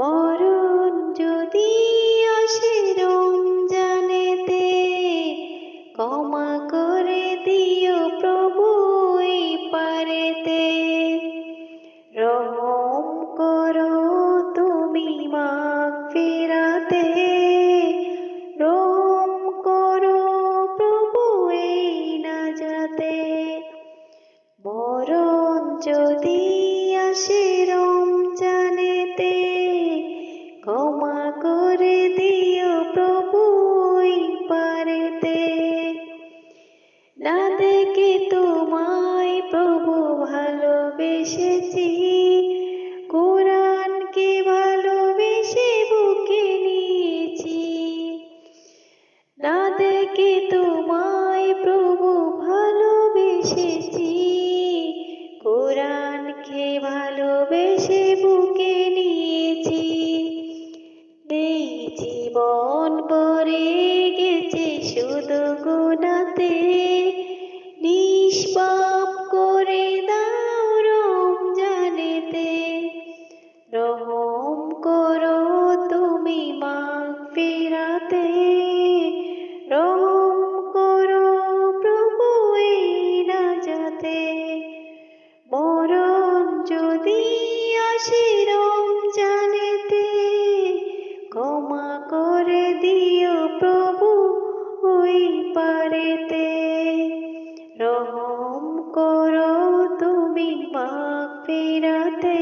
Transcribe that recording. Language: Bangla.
মরণ যদি আসে রমজানেতে, ক্ষমা করে দিও প্রভু পারেতে। রহম করো তুমি মা ফেরাতে রম করো প্রভু এই না যাতে মরণ যদি না দেখে তোমায় প্রভু ভালোবেসেছি। কোরআনকে ভালোবেসে বুকে নিয়েছি। না দেখে তোমায় প্রভু ভালোবেসেছি। কোরআনকে ভালোবেসে বুকে নিয়েছি। এই জীবন পরে গেছে শুধু আসে জানেতে ক্ষমা করে দিও প্রভু ওই পারেতে। রহম করো তুমি মাগফিরাতে